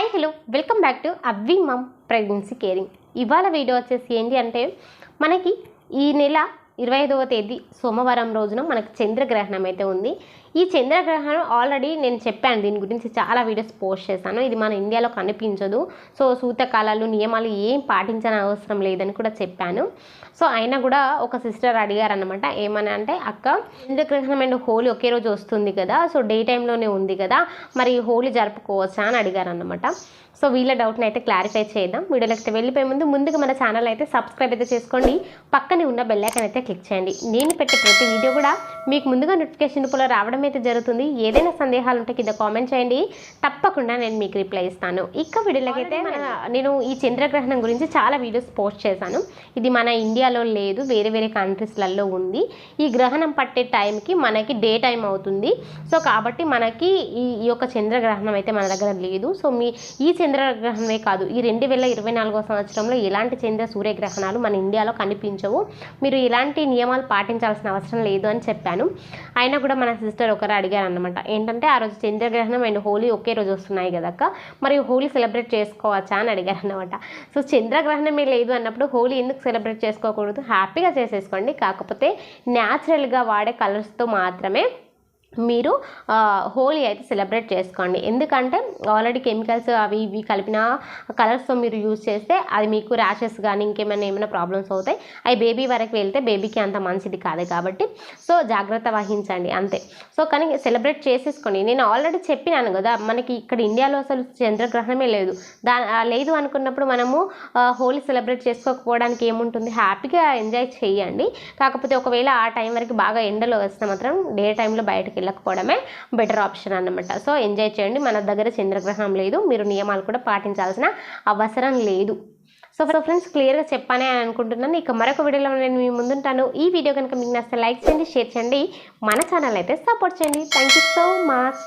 Hi hello welcome back to అవ్వి మమ్ pregnancy caring ఇవాళ video వచ్చేసి ఏంటి అంటే మనకి ఈ నెల ఇరవై ఐదవ తేదీ సోమవారం రోజున మనకి చంద్రగ్రహణం అయితే ఉంది. ఈ చంద్రగ్రహణం ఆల్రెడీ నేను చెప్పాను దీని గురించి చాలా వీడియోస్ పోస్ట్ చేశాను. ఇది మన ఇండియాలో కనిపించదు. సో సూతకాలాలు నియమాలు ఏం పాటించని అవసరం లేదని కూడా చెప్పాను. సో అయినా కూడా ఒక సిస్టర్ అడిగారు అనమాట ఏమని అంటే అక్క చంద్రగ్రహణం అండ్ హోలీ ఒకే రోజు వస్తుంది కదా సో డే టైంలోనే ఉంది కదా మరి హోలీ జరుపుకోవచ్చా అని అడిగారు అనమాట సో వీళ్ళ డౌట్ని అయితే క్లారిఫై చేద్దాం. వీడియోలోకి అయితే వెళ్ళిపోయే ముందు ముందుగా మన ఛానల్ అయితే సబ్స్క్రైబ్ అయితే చేసుకోండి. పక్కనే ఉన్న బెల్లైకన్ అయితే క్లిక్ చేయండి. నేను పెట్టే ప్రతి వీడియో కూడా మీకు ముందుగా నోటిఫికేషన్ రూపంలో రావడం అయితే జరుగుతుంది. ఏదైనా సందేహాలు ఉంటే కింద కామెంట్ చేయండి. తప్పకుండా నేను మీకు రిప్లై ఇస్తాను. ఇక వీడియోలోకి అయితే మన- నేను ఈ చంద్రగ్రహణం గురించి చాలా వీడియోస్ పోస్ట్ చేశాను. ఇది మన ఇండియాలో లేదు వేరే వేరే కంట్రీస్లలో ఉంది. ఈ గ్రహణం పట్టే టైంకి మనకి డే టైం అవుతుంది. సో కాబట్టి మనకి ఈ ఈ యొక్క చంద్రగ్రహణం అయితే మన దగ్గర లేదు. సో మీ ఈ చంద్రగ్రహణమే కాదు ఈ రెండు వేల ఇరవై నాలుగో సంవత్సరంలో ఎలాంటి చంద్ర సూర్యగ్రహణాలు మన ఇండియాలో కనిపించవు. మీరు ఇలాంటి నియమాలు పాటించాల్సిన అవసరం లేదు అని చెప్పాను. అయినా కూడా మన సిస్టర్ ఒకరు అడిగారు అనమాట ఏంటంటే ఆ రోజు చంద్రగ్రహణం అండ్ హోలీ ఒకే రోజు వస్తున్నాయి కదక్క. మరి హోలీ సెలబ్రేట్ చేసుకోవచ్చా అని అడిగారు అనమాట సో చంద్రగ్రహణమే లేదు అన్నప్పుడు హోలీ ఎందుకు సెలబ్రేట్ చేసుకోకూడదు? హ్యాపీగా చేసేసుకోండి. కాకపోతే న్యాచురల్గా వాడే కలర్స్తో మాత్రమే మీరు హోలీ అయితే సెలబ్రేట్ చేసుకోండి. ఎందుకంటే ఆల్రెడీ కెమికల్స్ అవి ఇవి కలిపిన కలర్స్తో మీరు యూజ్ చేస్తే అది మీకు ర్యాషెస్ కానీ ఇంకేమైనా ఏమైనా ప్రాబ్లమ్స్ అవుతాయి. అవి బేబీ వరకు వెళ్తే బేబీకి అంత మంచిది కాదు కాబట్టి. సో జాగ్రత్త వహించండి అంతే. సో కానీ సెలబ్రేట్ చేసేసుకోండి. నేను ఆల్రెడీ చెప్పినాను కదా మనకి ఇక్కడ ఇండియాలో అసలు చంద్రగ్రహణమే లేదు. దా లేదు అనుకున్నప్పుడు మనము హోలీ సెలబ్రేట్ చేసుకోకపోవడానికి ఏముంటుంది? హ్యాపీగా ఎంజాయ్ చేయండి. కాకపోతే ఒకవేళ ఆ టైం వరకు బాగా ఎండలో వస్తే మాత్రం డే టైంలో బయటకు వెళ్ళకపోవడమే బెటర్ ఆప్షన్ అన్నమాట. సో ఎంజాయ్ చేయండి. మన దగ్గర చంద్రగ్రహణం లేదు. మీరు నియమాలు కూడా పాటించాల్సిన అవసరం లేదు. సో సో ఫ్రెండ్స్ క్లియర్గా చెప్పానే అని అనుకుంటున్నాను. ఇక మరొక వీడియోలో నేను మీ ముందుంటాను. ఈ వీడియో కనుక మీకు నచ్చితే లైక్ చేయండి షేర్ చేయండి. మన ఛానల్ అయితే సపోర్ట్ చేయండి. Thank you so much